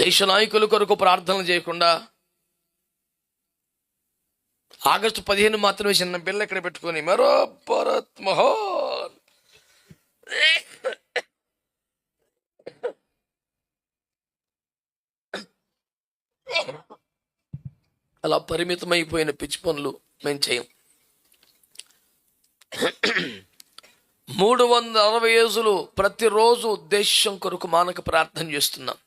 దేశ నాయకుల కొరకు ప్రార్థన చేయకుండా ఆగస్టు పదిహేను మాత్రమే చిన్న పిల్ల ఇక్కడ పెట్టుకొని మరో భరత్ మహోన్ అలా పరిమితమైపోయిన పిచ్చి పనులు మేము చేయం. మూడు వందల అరవై ఏజులు ప్రతిరోజు దేశం కొరకు మానక ప్రార్థన చేస్తున్నాం.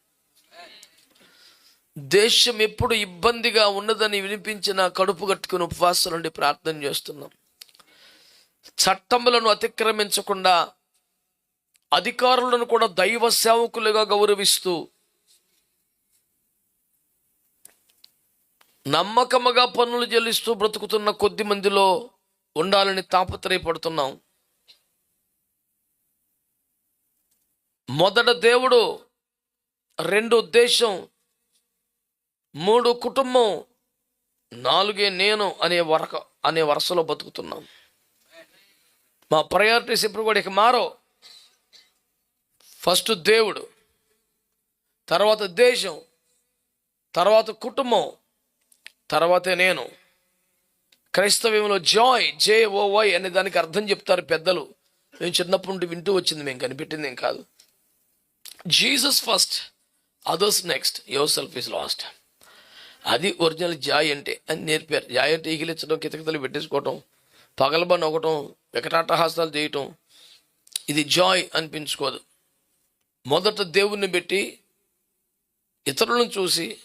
దేశం ఎప్పుడు ఇబ్బందిగా ఉన్నదని వినిపించిన కడుపు కట్టుకుని ఉపవాసం నుండి ప్రార్థన చేస్తున్నాం. చట్టములను అతిక్రమించకుండా అధికారులను కూడా దైవ సేవకులుగా గౌరవిస్తూ నమ్మకముగా పన్నులు చెల్లిస్తూ బ్రతుకుతున్న కొద్ది మందిలో ఉండాలని తాపత్రయపడుతున్నాం. మొదట దేవుడు రెండు ఉద్దేశం మూడు కుటుంబం నాలుగే నేను అనే వరక అనే వరుసలో బతుకుతున్నాం. మా ప్రయారిటీస్ ఎప్పుడు కూడా ఇక మారో. ఫస్ట్ దేవుడు తర్వాత దేశం తర్వాత కుటుంబం తర్వాతే నేను. క్రైస్తవ్యంలో జాయ్ జే ఓ వై అనే దానికి అర్థం చెప్తారు పెద్దలు. మేము చిన్నప్పటి నుండి వింటూ వచ్చింది మేము కనిపెట్టింది ఏం కాదు. Jesus first others next yourself is last అది ఒరిజినల్ జాయ్ అంటే అని నేర్పారు. జాయ్ అంటే ఈగిలించడం కితకితలు పెట్టేసుకోవటం పగలబని ఒకటం వికటాటహాసాలు చేయటం ఇది జాయ్ అనిపించుకోదు. మొదట దేవుణ్ణి పెట్టి ఇతరులను చూసి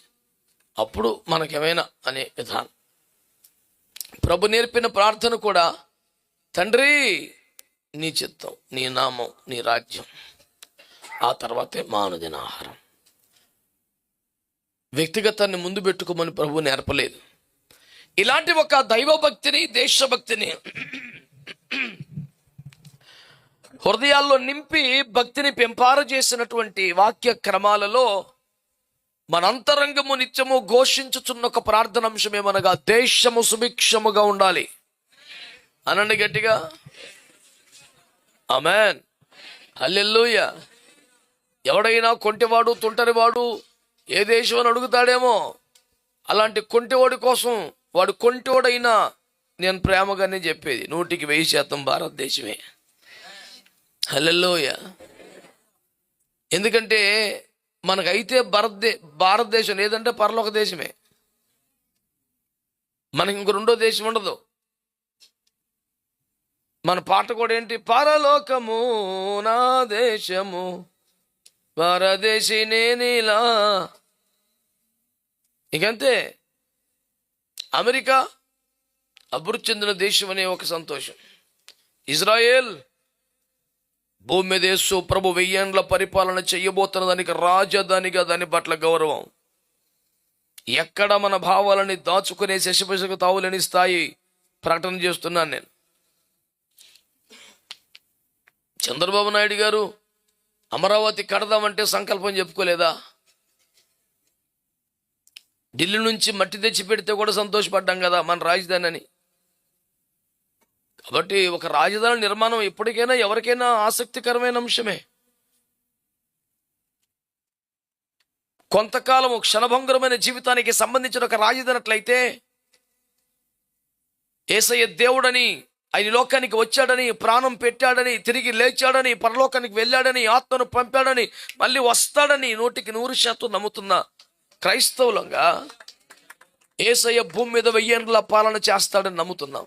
అప్పుడు మనకేమైనా అనే విధానం. ప్రభు నేర్పిన ప్రార్థన కూడా తండ్రి నీ చిత్తం నీ నామం నీ రాజ్యం ఆ తర్వాతే మానుదిన ఆహారం వ్యక్తిగతాన్ని ముందు పెట్టుకోమని ప్రభువు నేర్పలేదు. ఇలాంటి ఒక దైవభక్తిని దేశభక్తిని హృదయాల్లో నింపి భక్తిని పెంపార చేసినటువంటి వాక్య క్రమాలలో మన అంతరంగము నిత్యము ఘోషించుచున్న ఒక ప్రార్థన అంశమేమనగా దేశము సుభిక్షముగా ఉండాలి. అనండి గట్టిగా. Amen hallelujah. ఎవడైనా కొంటివాడు తుంటరివాడు ఏ దేశం అని అడుగుతాడేమో? అలాంటి కొంటివాడి కోసం వాడు కొంటివాడైనా నేను ప్రేమగానే చెప్పేది. నూటికి వెయ్యి శాతం భారతదేశమే. హల్లెలూయ. ఎందుకంటే మనకైతే భారతదే భారతదేశం లేదంటే పరలోక దేశమే. మనకి ఇంకో రెండో దేశం ఉండదు. మన పాట కూడా ఏంటి? పరలోకము నా దేశము. పరదేశి నేనిలా ఇకంతే. అమెరికా అభివృద్ధి చెందిన దేశం అనే ఒక సంతోషం. ఇజ్రాయేల్ భూమి మీద యేసు ప్రభు వెయ్యేండ్ల పరిపాలన చేయబోతున్న దానికి రాజధానిగా దాని పట్ల గౌరవం. ఎక్కడ మన భావాలని దాచుకునే శశిపశకు తావులేని స్థాయి ప్రకటన చేస్తున్నాను నేను. చంద్రబాబు నాయుడు గారు అమరావతి కడదామంటే సంకల్పం చెప్పుకోలేదా? ఢిల్లీ నుంచి మట్టి తెచ్చి పెడితే కూడా సంతోషపడ్డాం కదా మన రాజధాని అని కాబట్టి ఒక రాజధాని నిర్మాణం ఎప్పటికైనా ఎవరికైనా ఆసక్తికరమైన అంశమే. కొంతకాలం క్షణభంగురమైన జీవితానికి సంబంధించిన ఒక రాజధాని అట్లయితే ఏసయ్య దేవుడని ఆయన లోకానికి వచ్చాడని ప్రాణం పెట్టాడని తిరిగి లేచాడని పరలోకానికి వెళ్ళాడని ఆత్మను పంపాడని మళ్ళీ వస్తాడని నూటికి నూరు శాతం నమ్ముతున్న క్రైస్తవులంగా ఏసయ్య భూమి మీద వెయ్యేండ్ల పాలన చేస్తాడని నమ్ముతున్నాం.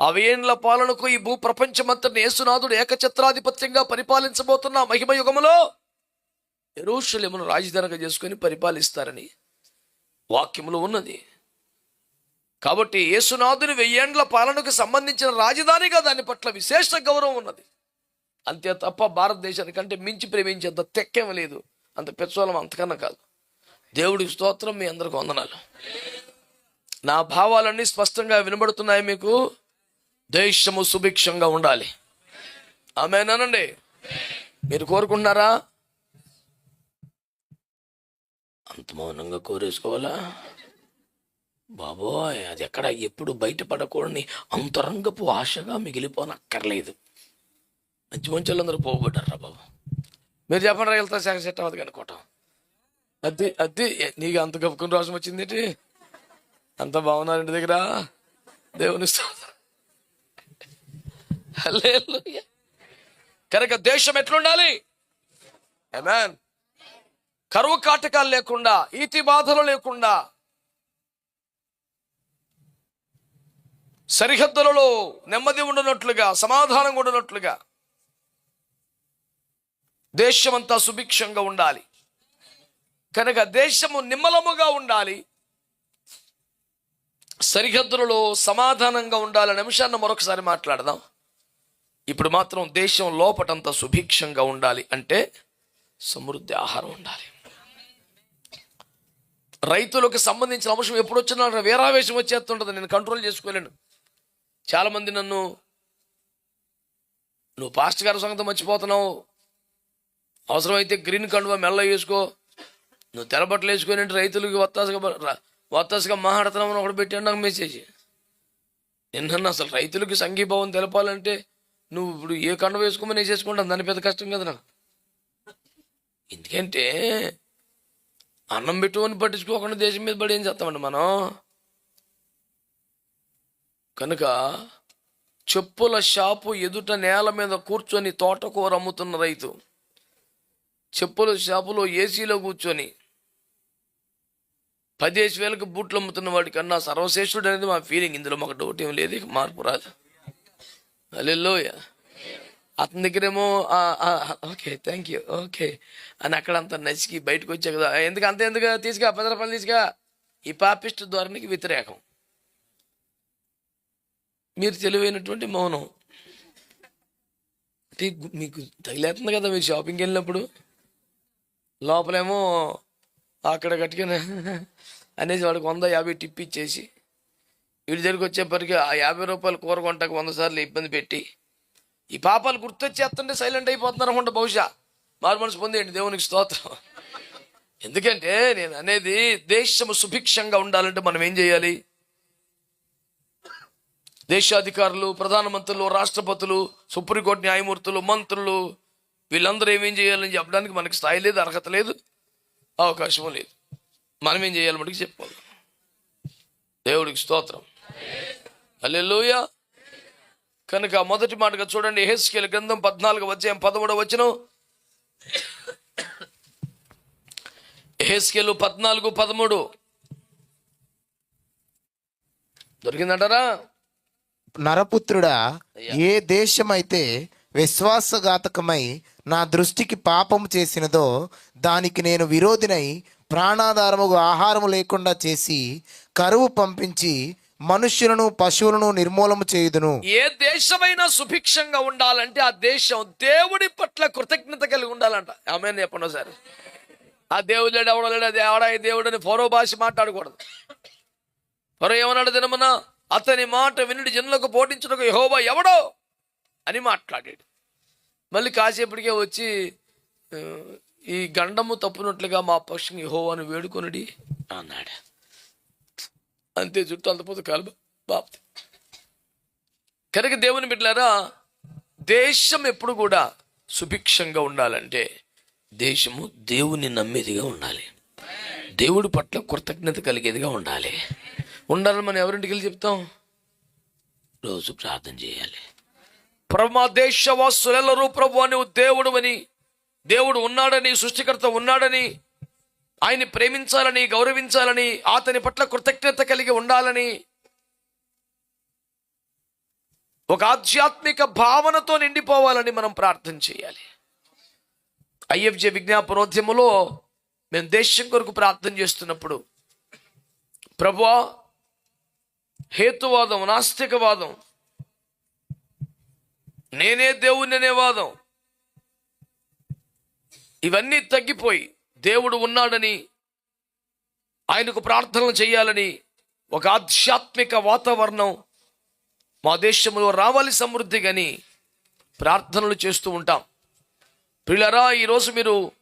ఆ వెయ్యేండ్ల పాలనకు ఈ భూ ప్రపంచమంతటిని యేసునాథుడు ఏకఛత్రాధిపత్యంగా పరిపాలించబోతున్న మహిమ యుగములో ఎరుషులేమును రాజధానిగా చేసుకొని పరిపాలిస్తారని వాక్యములో ఉన్నది. కాబట్టి యేసునాథుని వెయ్యేండ్ల పాలనకు సంబంధించిన రాజధానిగా దాని పట్ల విశేష గౌరవం ఉన్నది. అంతే తప్ప భారతదేశానికంటే మించి ప్రేమించేంత తెక్కేం లేదు. అంత పెచ్చోళం అంతకన్నా కాదు. దేవుడికి స్తోత్రం మీ అందరికి వందనాలు. నా భావాలన్నీ స్పష్టంగా వినబడుతున్నాయి మీకు. దేశము సుభిక్షంగా ఉండాలి. ఆమెనండి మీరు కోరుకుంటున్నారా? అంత మౌనంగా కోరేసుకోవాలా? బాబోయ్ అది ఎక్కడ? ఎప్పుడు బయటపడకూడని అంతరంగపు ఆశగా మిగిలిపోనక్కర్లేదు. మంచి మంచి వాళ్ళందరూ పోగొట్టారా బాబు. మీరు చెప్పండి రా వెళ్తా సెట్ సెట్ అవ్వదు అనుకోవటం అది అది నీకు అంత గప్పుకుని రోషం వచ్చింది ఏంటి? అంత బాగున్నారు ఇంటి దగ్గర? దేవుని కనుక దేశం ఎట్లుండాలి? కరువు కాటకాలు లేకుండా ఈతి బాధలు లేకుండా సరిహద్దులలో నెమ్మది ఉండనట్లుగా సమాధానంగా ఉండనట్లుగా దేశమంతా సుభిక్షంగా ఉండాలి. కనుక దేశము నిమ్మలముగా ఉండాలి. సరిహద్దులలో సమాధానంగా ఉండాలనే అంశాన్ని మరొకసారి మాట్లాడదాం. ఇప్పుడు మాత్రం దేశం లోపటంతా సుభిక్షంగా ఉండాలి అంటే సమృద్ధి ఆహారం ఉండాలి. రైతులకు సంబంధించిన అంశం ఎప్పుడు వచ్చినా నాకు వీరావేశం వచ్చేస్తుంటుంది. నేను కంట్రోల్ చేసుకోలేను. చాలామంది నన్ను నువ్వు పాస్ట్ గారి సంగతి మర్చిపోతున్నావు. అవసరమైతే గ్రీన్ కండువా మెల్ల వేసుకో. నువ్వు తెరబట్టలు వేసుకొని రైతులకి వత్తాసుగా వత్తాసుగా మాట్లాడుతున్నామని ఒకటి పెట్టాడు నాకు మెసేజ్. నిన్న అసలు రైతులకి సంఘీభావం తెలపాలంటే నువ్వు ఇప్పుడు ఏ కండ వేసుకోమని వేసేసుకుంటాను దాని పెద్ద కష్టం కదా నాకు. ఎందుకంటే అన్నం పెట్టుకొని పట్టించుకోకుండా దేశం మీద పడి ఏం చేస్తామండి మనం? కనుక చెప్పుల షాపు ఎదుట నేల మీద కూర్చొని తోటకూర అమ్ముతున్న రైతు చెప్పుల షాపులో ఏసీలో కూర్చొని పదేసి వేలకు బూట్లు అమ్ముతున్న వాడి కన్నా సర్వశ్రేష్ఠుడు అనేది మా ఫీలింగ్ ఇందులో మాకు డౌట్ ఏం లేదు మార్పు రాదు. అల్లెల్లోయ అతని దగ్గరేమో ఓకే థ్యాంక్ యూ ఓకే అని అక్కడ అంత నసికి బయటకు వచ్చా కదా. ఎందుకు అంత ఎందుకు తీసుకా పది రూపాయలు తీసుకా ఈ పాపిస్ట్ ధోరణికి వ్యతిరేకం. మీరు తెలివైనటువంటి మౌనం. అంటే మీకు తగిలేస్తుంది కదా మీరు షాపింగ్కి వెళ్ళినప్పుడు. లోపలేమో అక్కడ కట్టుకుని అనేసి వాడికి వంద యాభై టిప్ ఇచ్చేసి వీడి దగ్గరికి వచ్చేప్పటికి ఆ యాభై రూపాయలు కూర కొంటకు వంద సార్లు ఇబ్బంది పెట్టి ఈ పాపాలు గుర్తొచ్చేస్తుంటే సైలెంట్ అయిపోతున్నారు అనుకుంటా బహుశా. మారు మనసు పొందేయండి దేవునికి స్తోత్రం. ఎందుకంటే నేను అనేది దేశము సుభిక్షంగా ఉండాలంటే మనం ఏం చేయాలి? దేశాధికారులు ప్రధానమంత్రులు రాష్ట్రపతులు సుప్రీంకోర్టు న్యాయమూర్తులు మంత్రులు వీళ్ళందరూ ఏమేం చేయాలని చెప్పడానికి మనకి స్థాయి లేదు అర్హత లేదు అవకాశం లేదు. మనం ఏం చేయాలి మనకి చెప్పుకోవాలి. దేవుడికి స్తోత్రం. హల్లెలూయా. కనుక మొదటి మాటగా చూడండి హెస్కేల గ్రంథం పద్నాలుగు వచ్చాం పదమూడవ వచ్చిన హెస్కేలు పద్నాలుగు పదమూడు. దొరికిందంటారా? నరపుత్రుడా ఏ దేశమైతే విశ్వాసఘాతకమై నా దృష్టికి పాపము చేసినదో దానికి నేను విరోధినై ప్రాణాధారముగా ఆహారము లేకుండా చేసి కరువు పంపించి మనుష్యులను పశువులను నిర్మూలము చేయుదును. ఏ దేశమైనా సుభిక్షంగా ఉండాలంటే ఆ దేశం దేవుడి పట్ల కృతజ్ఞత కలిగి ఉండాలంట. ఆమె చెప్పండి సార్ ఆ దేవుడు లేడు ఎవడో లేడు అది ఎవడా దేవుడు అని ఫోరో భాష మాట్లాడకూడదు. ఫరో ఏమన్నాడు దినమున? అతని మాట వినుడి జనులకు పోటించుటకు యహోబా ఎవడో అని మాట్లాడాడు. మళ్ళీ కాసేపటికే వచ్చి ఈ గండము తప్పునట్లుగా మా పక్షం యహోవాను వేడుకొనుడి అన్నాడు. అంతే జుట్టు అంతపోతే కాలు బాప్తి. కనుక దేవుని బిడ్డలారా దేశం ఎప్పుడు కూడా సుభిక్షంగా ఉండాలంటే దేశము దేవుని నమ్మేదిగా ఉండాలి. దేవుడి పట్ల కృతజ్ఞత కలిగేదిగా ఉండాలి. ఉండాలని మనం ఎవరింటికి వెళ్ళి చెప్తాం? రోజు ప్రార్థన చేయాలి. ప్రభు మా దేశవాసులెల్లరూ ప్రభు అని దేవుడు అని దేవుడు ఉన్నాడని సృష్టికర్త ఉన్నాడని ఆయన్ని ప్రేమించాలని గౌరవించాలని అతని పట్ల కృతజ్ఞత కలిగి ఉండాలని ఒక ఆధ్యాత్మిక భావనతో నిండిపోవాలని మనం ప్రార్థన చేయాలి. ఐఎఫ్జే విజ్ఞాపనోద్యమంలో మేము దేశం కొరకు ప్రార్థన చేస్తున్నప్పుడు ప్రభువా హేతువాదం నాస్తికవాదం. నేనే దేవుని అనే వాదం. ఇవన్నీ తగ్గిపోయి దేవుడు ఉన్నాడని ఆయనకు ప్రార్థనలు చేయాలని ఒక ఆధ్యాత్మిక వాతావరణం మా దేశంలో రావాలి సమృద్ధి కానీ ప్రార్థనలు చేస్తూ ఉంటాం. పిల్లరా ఈరోజు మీరు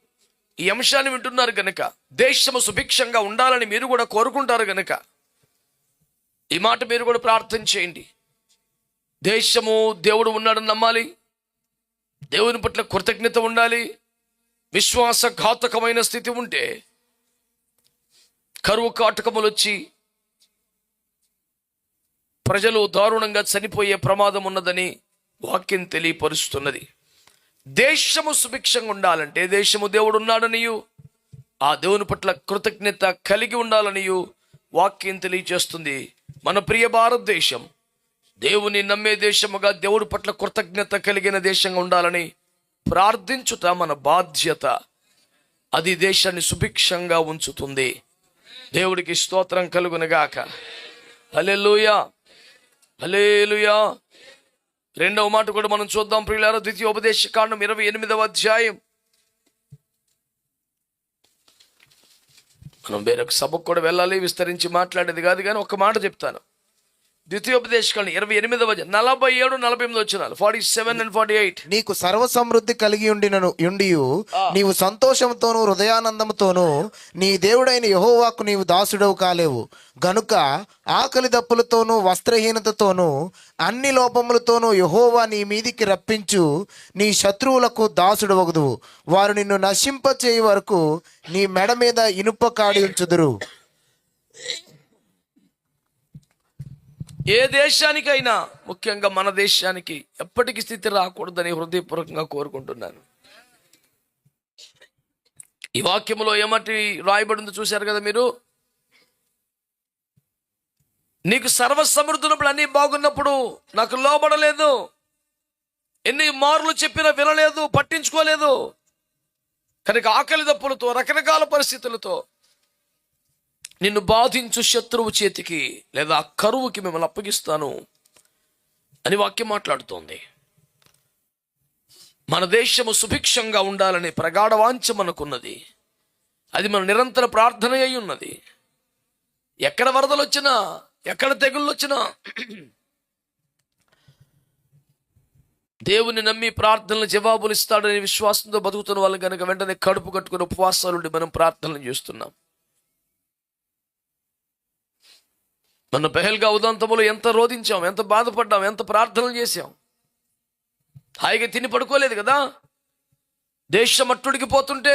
ఈ అంశాన్ని వింటున్నారు కనుక దేశము సుభిక్షంగా ఉండాలని మీరు కూడా కోరుకుంటారు కనుక ఈ మాట మీరు కూడా ప్రార్థన చేయండి. దేశము దేవుడు ఉన్నాడని నమ్మాలి. దేవుని పట్ల కృతజ్ఞత ఉండాలి. విశ్వాసఘాతకమైన స్థితి ఉంటే కరువు కాటకములు వచ్చి ప్రజలు దారుణంగా చనిపోయే ప్రమాదం ఉన్నదని వాక్యం తెలియపరుస్తున్నది. దేశము సుభిక్షంగా ఉండాలంటే దేశము దేవుడు ఉన్నాడనియు ఆ దేవుని పట్ల కృతజ్ఞత కలిగి ఉండాలనియు వాక్యం తెలియజేస్తుంది. మన ప్రియ భారతదేశం దేవుని నమ్మే దేశముగా దేవుడి పట్ల కృతజ్ఞత కలిగిన దేశంగా ఉండాలని ప్రార్థించుట మన బాధ్యత. అది దేశాన్ని సుభిక్షంగా ఉంచుతుంది. దేవుడికి స్తోత్రం కలుగునగాక. హలెలుయా హలేలుయా రెండవ మాట కూడా మనం చూద్దాం ప్రియులారా ద్వితీయ ఉపదేశ కాండం ఇరవై ఎనిమిదవ అధ్యాయం. మనం వేరొక సభకు కూడా వెళ్ళాలి విస్తరించి మాట్లాడేది కాదు కానీ ఒక మాట చెప్తాను. ద్వితీయోపదేశకాండం ఇరవై ఎనిమిదవ నలభై ఏడు నలభై ఎనిమిది వచ్చినాలు forty seven and forty eight నీకు సర్వ సమృద్ధి కలిగి ఉండినను ఉండియు. నీవు సంతోషంతోను హృదయానందముతోను నీ దేవుడైన యహోవాకు నీవు దాసుడవు కాలేవు. గనుక ఆకలి దప్పులతోనూ వస్త్రహీనతతోనూ అన్ని లోపములతోనూ యహోవా నీ మీదికి రప్పించు. నీ శత్రువులకు దాసుడు వగుదువు వారు నిన్ను నశింప చేయి వరకు నీ మెడ మీద ఇనుప కాడి ఉంచుదురు. ఏ దేశానికైనా ముఖ్యంగా మన దేశానికి ఎప్పటికీ స్థితి రాకూడదని హృదయపూర్వకంగా కోరుకుంటున్నాను. ఈ వాక్యములో ఏమటి రాయబడిందో చూశారు కదా మీరు? నీకు సర్వ సమృద్ధులప్పుడు అన్నీ బాగున్నప్పుడు నాకు లోబడలేదు. ఎన్ని మార్లు చెప్పినా వినలేదు పట్టించుకోలేదు. కనుక ఆకలి దప్పులతో రకరకాల పరిస్థితులతో నిన్ను బాధించు శత్రువు చేతికి లేదా కరువుకి మిమ్మల్ని అప్పగిస్తాను అని వాక్యం మాట్లాడుతోంది. మన దేశము సుభిక్షంగా ఉండాలనే ప్రగాఢ వాంఛ మనకున్నది. అది మన నిరంతర ప్రార్థన అయి ఉన్నది. ఎక్కడ వరదలు వచ్చినా ఎక్కడ తెగుళ్ళు వచ్చినా దేవుని నమ్మి ప్రార్థనలు జవాబులు ఇస్తాడనే విశ్వాసంతో బతుకుతున్న వాళ్ళు కనుక వెంటనే కడుపు కట్టుకుని ఉపవాసాలుండి మనం ప్రార్థనలు చేస్తున్నాం. మన పెహల్గా ఉదంతములు ఎంత రోధించాం ఎంత బాధపడ్డాం ఎంత ప్రార్థనలు చేశాం. హాయిగా తిని పడుకోలేదు కదా? దేశం అట్టుడికి పోతుంటే?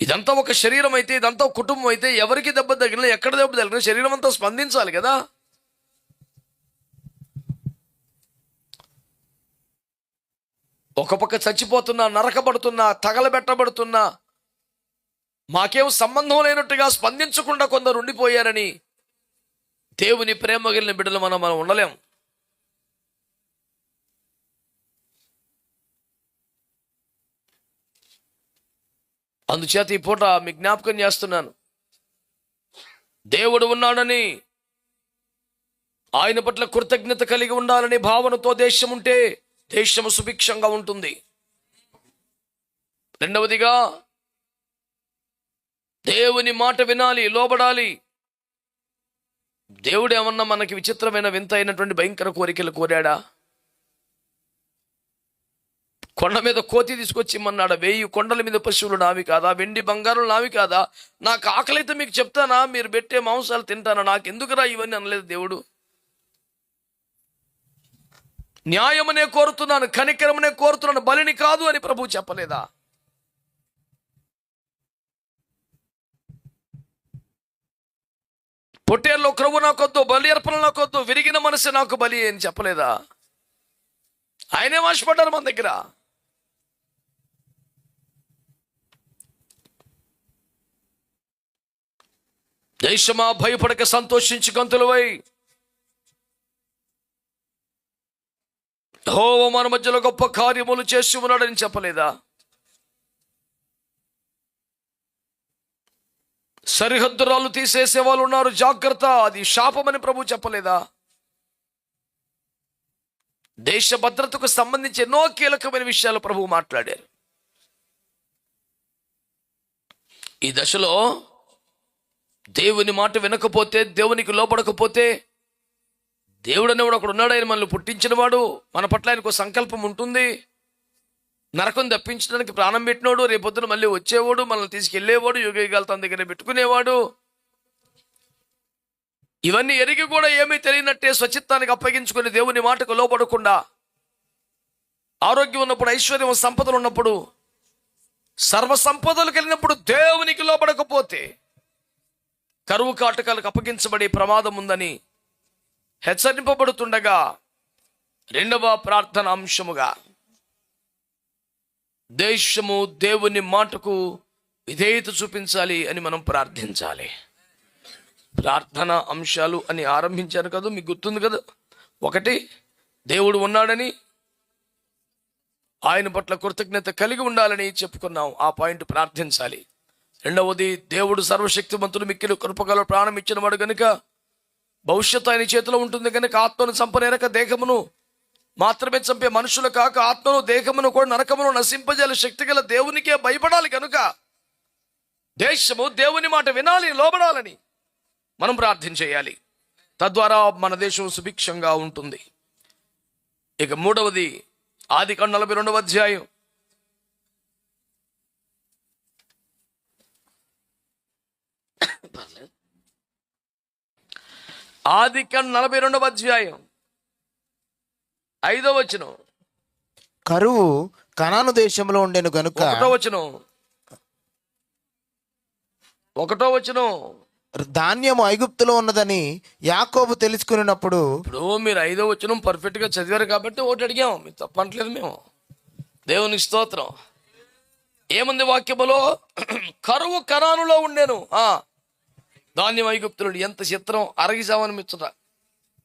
ఇదంతా ఒక శరీరం అయితే ఇదంతా ఒక కుటుంబం అయితే ఎవరికి దెబ్బ తగిలినా ఎక్కడ దెబ్బ తగిలినా శరీరం అంతా స్పందించాలి కదా? ఒక పక్క చచ్చిపోతున్నా నరకబడుతున్నా తగలబెట్టబడుతున్నా మాకేం సంబంధం లేనట్టుగా స్పందించకుండా కొందరు ఉండిపోయారని దేవుని ప్రేమ కలిగిన బిడ్డలు మనం మనం ఉండలేం. అందుచేత ఈ పూట మీ జ్ఞాపకం చేస్తున్నాను. దేవుడు ఉన్నాడని ఆయన పట్ల కృతజ్ఞత కలిగి ఉండాలనే భావనతో దేశం ఉంటే దేశము సుభిక్షంగా ఉంటుంది. రెండవదిగా దేవుని మాట వినాలి లోబడాలి. దేవుడు ఏమన్నా మనకి విచిత్రమైన వింత అయినటువంటి భయంకర కోరికలు కోరాడా? కొండ మీద కోతి తీసుకొచ్చి ఇమ్మన్నాడా వెయ్యి కొండల మీద పశువులు నావి కాదా? వెండి బంగారం నావి కాదా? నాకు ఆకలితే మీకు చెప్తానా? మీరు పెట్టే మాంసాలు తింటానా? నాకు ఎందుకురా ఇవన్నీ? అనలేదు దేవుడు. న్యాయమనే కోరుతున్నాను కనికరమనే కోరుతున్నాను బలిని కాదు అని ప్రభు చెప్పలేదా? పొట్టేళ్ళు క్రొవ్వు నాకొద్దు బలి అర్పణ నాకొద్దు విరిగిన మనసు నాకు బలి అని చెప్పలేదా? ఆయనే వాసిపడ్డారు మన దగ్గర. దేశమా భయపడక సంతోషించి గంతులవై హోవ మన మధ్యలో గొప్ప కార్యములు చేసి ఉన్నాడని చెప్పలేదా? సరిహద్దురాలు తీసేసే వాళ్ళు ఉన్నారు. జాగ్రత్త అది శాపమని ప్రభు చెప్పలేదా? దేశ భద్రతకు సంబంధించి ఎన్నో కీలకమైన విషయాలు ప్రభు మాట్లాడారు. ఈ దశలో దేవుని మాట వినకపోతే దేవునికి లోపడకపోతే దేవుడు కూడా ఒకడు ఉన్నాడు ఆయన మనల్ని పుట్టించినవాడు. మన పట్ల ఆయనకు ఒక సంకల్పం ఉంటుంది. నరకం తప్పించడానికి ప్రాణం పెట్టినోడు రేపొద్దున మళ్ళీ వచ్చేవాడు మనల్ని తీసుకెళ్ళేవాడు యుగ తన దగ్గర పెట్టుకునేవాడు. ఇవన్నీ ఎరిగి కూడా ఏమీ తెలియనట్టే స్వచిత్తానికి అప్పగించుకుని దేవుని మాటకు లోపడకుండా ఆరోగ్యం ఉన్నప్పుడు ఐశ్వర్యం సంపదలు ఉన్నప్పుడు సర్వ సంపదలు కలిగినప్పుడు దేవునికి లోపడకపోతే కరువు కాటకాలకు అప్పగించబడే ప్రమాదం ఉందని హెచ్చరింపబడుతుండగా రెండవ ప్రార్థన అంశముగా దేశము దేవుని మాటకు విధేయత చూపించాలి అని మనం ప్రార్థించాలి. ప్రార్థన అంశాలు అని ఆరంభించాను కదా మీకు గుర్తుంది కదా? ఒకటి దేవుడు ఉన్నాడని ఆయన పట్ల కృతజ్ఞత కలిగి ఉండాలని చెప్పుకున్నాం. ఆ పాయింట్ ప్రార్థించాలి. రెండవది దేవుడు సర్వశక్తిమంతుడు మిక్కిలు కృపగల ప్రాణం ఇచ్చిన వాడు గనుక భవిష్యత్తు ఆయన చేతిలో ఉంటుంది కనుక ఆత్మను సంపనేరక దేహమును మాత్రమే చంపే మనుషులు కాక ఆత్మను దేహమును కూడా నరకమును నశింపజేల శక్తి గల దేవునికే భయపడాలి కనుక దేశము దేవుని మాట వినాలి లోబడాలని మనం ప్రార్థన చేయాలి. తద్వారా మన దేశం సుభిక్షంగా ఉంటుంది. ఇక మూడవది ఆది కాండ నలభై రెండవ అధ్యాయం. ఆది కాండ నలభై రెండవ అధ్యాయం. ఐదవ వచనం. కరువు కనాను దేశంలో ఉండెను గనుక ఒకటో వచనం. ఒకటో వచనం. ధాన్యము ఐగుప్తులో ఉన్నదని యాకోబు తెలుసుకున్నప్పుడు ఇప్పుడు మీరు ఐదో వచనం పర్ఫెక్ట్గా చదివారు కాబట్టి ఒకటి అడిగాం. మీరు తప్పట్లేదు మేము. దేవునికి స్తోత్రం. ఏముంది వాక్యములో? కరువు కరానులో ఉండేను. ఆ ధాన్యం ఐగుప్తులు ఎంత చిత్రం అరగిసామని మిచ్చట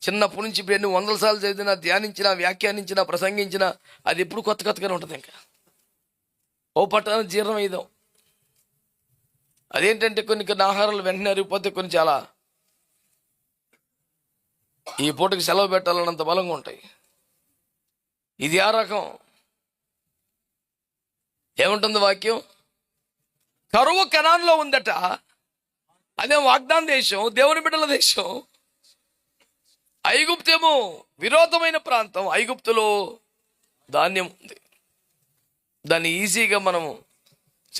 చిన్నప్పటి నుంచి ఇప్పుడు ఎన్ని వందల సార్లు చదివినా ధ్యానించినా వ్యాఖ్యానించినా ప్రసంగించినా అది ఎప్పుడు కొత్త కొత్తగానే ఉంటుంది ఇంకా. ఓ పట్టణం జీర్ణం అయ్యాం అదేంటంటే కొన్ని కొన్ని ఆహారాలు వెంటనే అరిగిపోతే కొన్ని చాలా ఈ పూటకి సెలవు పెట్టాలన్నంత బలంగా ఉంటాయి. ఇది ఆ రకం. ఏముంటుంది వాక్యం? కరువు కణాల్లో ఉందట. అదే వాగ్దాన దేశం? దేవుని బిడ్డల దేశం? ఐగుప్తేమో విరోధమైన ప్రాంతం. ఐగుప్తులో ధాన్యం ఉంది. దాన్ని ఈజీగా మనము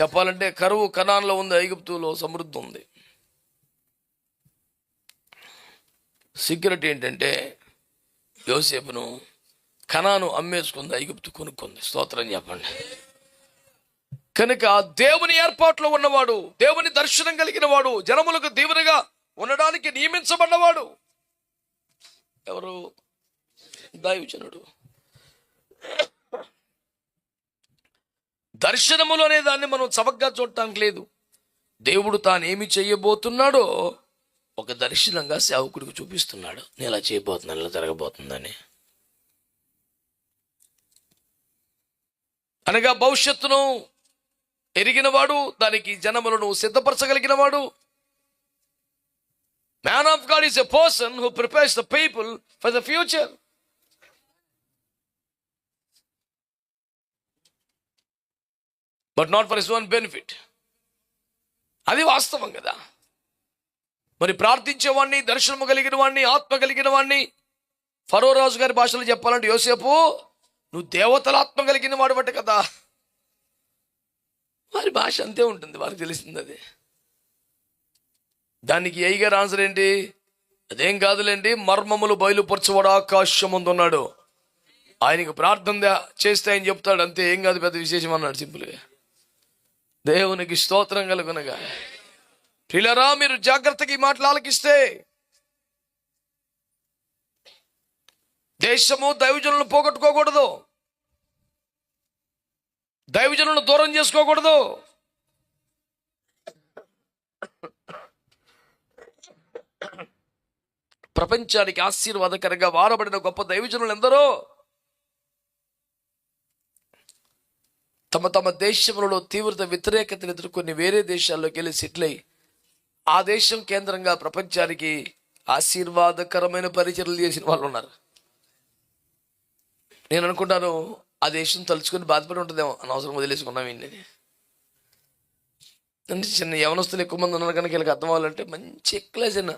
చెప్పాలంటే కరువు కణాల్లో ఉంది ఐగుప్తులో సమృద్ధి ఉంది. సీక్రెట్ ఏంటంటే యోసేపును కణాను అమ్మేసుకుంది ఐగుప్తు కొనుక్కుంది. స్తోత్రం చెప్పండి. కనుక దేవుని ఏర్పాట్లో ఉన్నవాడు దేవుని దర్శనం కలిగిన వాడు జనములకు దీవెనగా ఉండడానికి నియమించబడ్డవాడు ఎవరు? దైవజనుడు. దర్శనములు అనే దాన్ని మనం చవకగా చూడటానికి లేదు. దేవుడు తాను ఏమి చేయబోతున్నాడో ఒక దర్శనంగా సేవకుడికి చూపిస్తున్నాడు. నేను ఇలా చేయబోతున్నాను ఇలా జరగబోతుందని. అనగా భవిష్యత్తును ఎరిగినవాడు దానికి జనములను సిద్ధపరచగలిగిన వాడు man of God is a person who prepares the people for the future but not for his own benefit అది వాస్తవం కదా. మరి ప్రార్థించేవాడిని దర్శనము కలిగిన వాడిని ఆత్మ కలిగిన వాడిని ఫరో రాజు గారి భాషలో చెప్పాలంటే యోసేపు నువ్వు దేవతల ఆత్మ కలిగిన వాడు బట్ట కదా. వారి భాష అంతే ఉంటుంది వారికి తెలిసింది అది. దానికి ఏయిగారు గారు ఆన్సర్ ఏంటి? అదేం కాదులేండి మర్మములు బయలుపరచువాడు ఆకాశం ఉన్నాడు ఆయనకు ప్రార్థన చేస్తే ఆయన చెప్తాడు అంతే ఏం కాదు పెద్ద విశేషం అన్నాడు సింపుల్గా. దేవునికి స్తోత్రం కలుగునగా. పిల్లరా మీరు జాగ్రత్తగా ఈ మాటలు ఆలకిస్తే. దేశము దైవజనులను పోగొట్టుకోకూడదు. దైవజనులను దూరం చేసుకోకూడదు. ప్రపంచానికి ఆశీర్వాదకరంగా వారబడిన గొప్ప దైవజనులు ఎందరో తమ తమ దేశములలో తీవ్రత వ్యతిరేకతను ఎదుర్కొని వేరే దేశాల్లోకి వెళ్ళి సెటిల్ అయి ఆ దేశం కేంద్రంగా ప్రపంచానికి ఆశీర్వాదకరమైన పరిచర్లు చేసిన వాళ్ళు ఉన్నారు. నేను అనుకుంటాను ఆ దేశం తలుచుకొని బాధపడి ఉంటుందేమో అనవసరం వదిలేసుకున్నాం వీడిని. అంటే చిన్న యవనస్తులు ఎక్కువ మంది ఉన్నారు కనుక వీళ్ళకి అర్థం అవ్వాలంటే మంచి ఎక్కలేసిన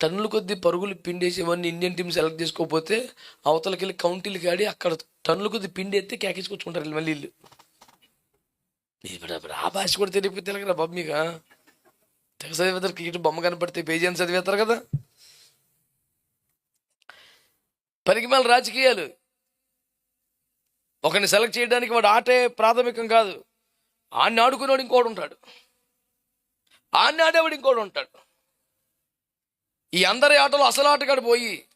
టన్నుల కొద్ది పరుగులు పిండేసేవన్నీ ఇండియన్ టీం సెలెక్ట్ చేసుకోకపోతే అవతలకి వెళ్ళి కౌంటీలకి ఆడి అక్కడ టన్నుల కొద్ది పిండి ఎత్తే కేకేసుకొచ్చుకుంటారు మళ్ళీ వీళ్ళు. అప్పుడు ఆ భాష కూడా తెలియకపోతే తెలగరా బాబు మీకు తెగ చదివేతారు క్రికెట్ బొమ్మ కనపడితే పేజీ అని చదివేస్తారు కదా. పనికి మళ్ళీ రాజకీయాలు. ఒకరిని సెలెక్ట్ చేయడానికి వాడు ఆటే ప్రాథమికం కాదు. ఆడిని ఆడుకునేవాడు ఇంకోడు ఉంటాడు. ఆడిని ఆడేవాడు ఇంకోడు ఉంటాడు. ఈ అందరి ఆటలు అసలు ఆటగాడు పోయి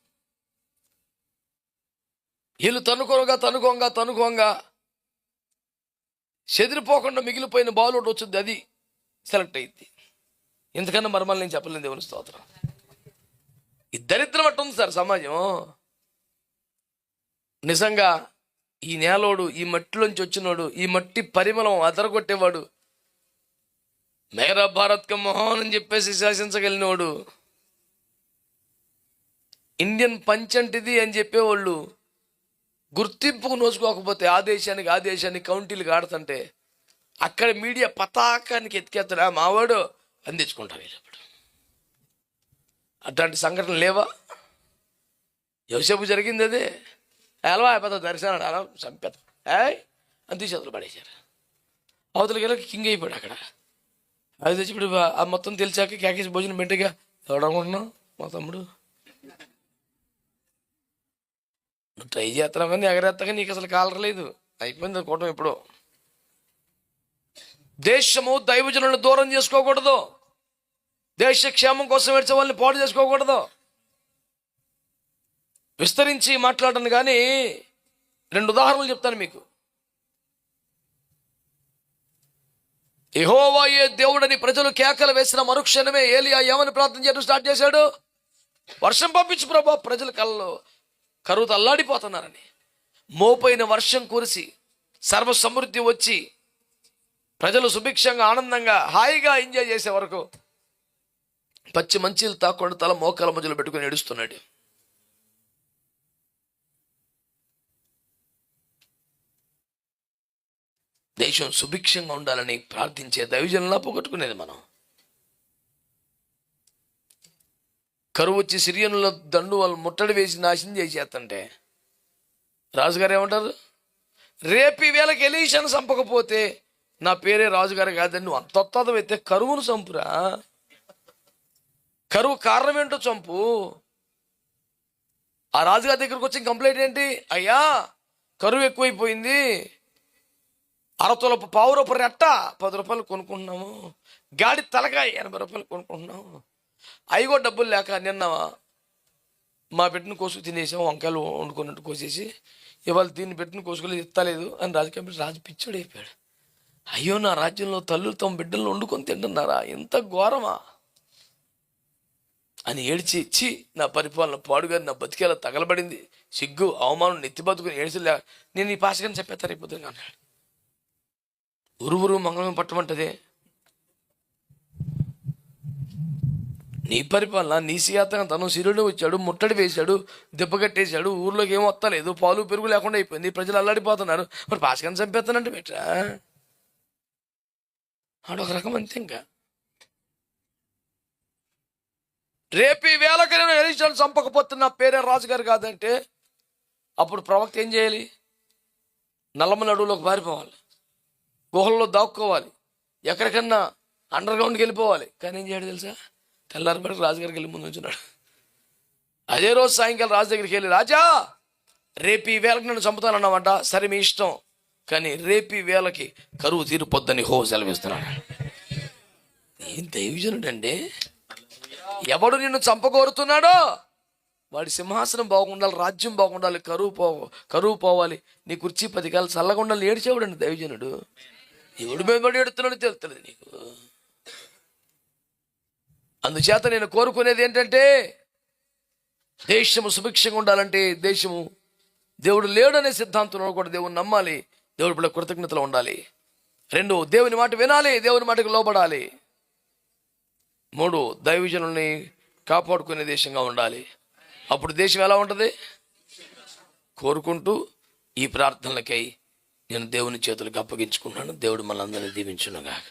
వీళ్ళు తనుకోగా తనుకోంగా తనుకోంగా చెదిరిపోకుండా మిగిలిపోయిన బాల్ ఒకటి వచ్చింది అది సెలెక్ట్ అయింది. ఎందుకన్నా మరమల్ని నేను చెప్పలేను దేవుని స్తోత్రం. ఈ దరిద్రం అట్టు ఉంది సార్ సమాజం. నిజంగా ఈ నేలోడు ఈ మట్టిలోంచి వచ్చినోడు ఈ మట్టి పరిమళం అదరగొట్టేవాడు. మేరా భారత్ క అని చెప్పేసి శాసించగలిగినోడు. ఇండియన్ పంచ్ అంటిది అని చెప్పేవాళ్ళు గుర్తింపుకు నోచుకోకపోతే ఆ దేశానికి ఆ దేశానికి కౌంటీలు ఆడుతుంటే అక్కడ మీడియా పతాకానికి ఎత్తికేస్తాడు "ఆ, మావాడు అందించుకుంటారు వీళ్ళప్పుడు అట్లాంటి సంఘటనలు లేవా? ఎవసేపు జరిగింది అదే. ఎలా పెద్ద దర్శనం అలా చంపేత. ఏయ్! అని తీసి పడేశారు. అవతలకి వెళ్ళి కింగ్ అయిపోయాడు అక్కడ. అది తెచ్చి ఇప్పుడు ఆ మొత్తం తెలిసాక కేకేసి భోజనం పెట్టగా ఎవడనుకుంటున్నావు మా తమ్ముడు? నువ్వు ట్రై చేస్తున్నావు కానీ ఎగరేస్తాగా నీకు అసలు కాలరలేదు అయిపోయింది కూటమి ఇప్పుడు దేశము దైవజనులను దూరం చేసుకోకూడదు. దేశ క్షేమం కోసం ఏడ్చే వాళ్ళని పాడు చేసుకోకూడదు. విస్తరించి మాట్లాడను కానీ రెండు ఉదాహరణలు చెప్తాను మీకు. యెహోవాయే దేవుడని ప్రజలు కేకలు వేసిన మరుక్షణమే ఏలియా ఏమని ప్రార్థన చేయడం స్టార్ట్ చేశాడు? వర్షం పంపించు ప్రభా ప్రజల కళ్ళలో. కరువుతో అల్లాడిపోతున్నారని మోపైన వర్షం కురిసి సర్వ సమృద్ధి వచ్చి ప్రజలు సుభిక్షంగా ఆనందంగా హాయిగా ఎంజాయ్ చేసే వరకు పచ్చి మంచీలు తాకుండా తల మోకాల మధ్యలో పెట్టుకుని ఏడుస్తున్నాడు. దేశం సుభిక్షంగా ఉండాలని ప్రార్థించే దైవజనంలా పోగొట్టుకునేది మనం. కరువు వచ్చి సిరియనుల దండు వాళ్ళు ముట్టడి వేసి నాశనం చేసేస్తుంటే రాజుగారు ఏమంటారు రేపు వేళకి ఎలీషాను చంపకపోతే నా పేరే రాజుగారు కాదని నువ్వు అంతొత్తదం అయితే కరువును చంపురా. కరువు కారణం ఏంటో చంపు. ఆ రాజుగారి దగ్గరకు వచ్చి కంప్లైంట్ ఏంటి? అయ్యా కరువు ఎక్కువైపోయింది. అరతులపు పావు రూపాయలు రెట్ట పది రూపాయలు కొనుక్కుంటున్నాము. గాడి తలకాయ ఎనభై రూపాయలు కొనుక్కుంటున్నాము. అవి కూడా డబ్బులు లేక నిన్న మా బిడ్డను కోసుకు తినేసాం వంకాయలు వండుకున్నట్టు కోసేసి. ఇవాళ దీన్ని బిడ్డను కోసుకులు ఎత్తలేదు అని రాజకీయ రాజు పిచ్చోడు అయిపోయాడు. అయ్యో నా రాజ్యంలో తల్లులు తమ బిడ్డలను వండుకొని తింటున్నారా? ఎంత ఘోరమా? అని ఏడ్చి ఇచ్చి నా పరిపాలన పాడుగా నా బతికేలా తగలబడింది. సిగ్గు అవమానం నెత్తి బతుకుని ఏడ్చలే. నేను ఈ పాసకని చెప్పేస్తారు అయిపోతుంది అన్నాడు. ఉరువురు మంగళం పట్టమంటదే. నీ పరిపాలన నీ సీయాతగా తను సిరుడు వచ్చాడు ముట్టడి వేశాడు దెబ్బకట్టేశాడు ఊర్లోకి ఏం వస్తలేదు పాలు పెరుగు లేకుండా అయిపోయింది ప్రజలు అల్లాడిపోతున్నారు. మరి పాసగాన్ని చంపేస్తానంటే బెట్రా ఆడొక రకం అంతే ఇంకా. రేపు ఈ వేలకైనా నేను ఎలిషాను చంపకపోతే నా పేరే రాజుగారు కాదంటే అప్పుడు ప్రవక్త ఏం చేయాలి? నల్లమ నడువులోకి పారిపోవాలి. గుహల్లో దాక్కోవాలి. ఎక్కడికన్నా అండర్ గ్రౌండ్కి వెళ్ళిపోవాలి. కానీ ఏం చేయడం తెలుసా? తెల్లారిపడి రాజుగారికి వెళ్ళి ముందు ఉంచున్నాడు. అదే రోజు సాయంకాలం రాజు దగ్గరికి వెళ్ళి రాజా రేపు ఈ వేళకి నన్ను చంపుతానన్నామంట సరే మీ ఇష్టం. కానీ రేపు ఈ వేళకి కరువు తీరిపోద్దని హో సెలవిస్తున్నాడు. ఏం దైవజనుడండి? ఎవడు నిన్ను చంపగోరుతున్నాడో? వాడి సింహాసనం బాగుండాలి రాజ్యం బాగుండాలి కరువు పో కరువు పోవాలి. నీ కుర్చీ పది కాలు చల్లగా ఉండాలి ఏడ్చేవాడండి దైవజనుడు. ఎవడు మీద పడి ఎడుతున్నాడో తెలుస్తుంది నీకు. అందుచేత నేను కోరుకునేది ఏంటంటే దేశము సుభిక్షంగా ఉండాలంటే దేశము దేవుడు లేడనే సిద్ధాంతంలో కూడా దేవుని నమ్మాలి దేవుడి పట్ల కృతజ్ఞతలు ఉండాలి. రెండు దేవుని మాట వినాలి దేవుని మాటకు లోబడాలి. మూడు దైవజనుల్ని కాపాడుకునే దేశంగా ఉండాలి. అప్పుడు దేశం ఎలా ఉంటుంది? కోరుకుంటూ ఈ ప్రార్థనలకై నేను దేవుని చేతులకు అప్పగించుకున్నాను. దేవుడు మనందరినీ దీవించునుగా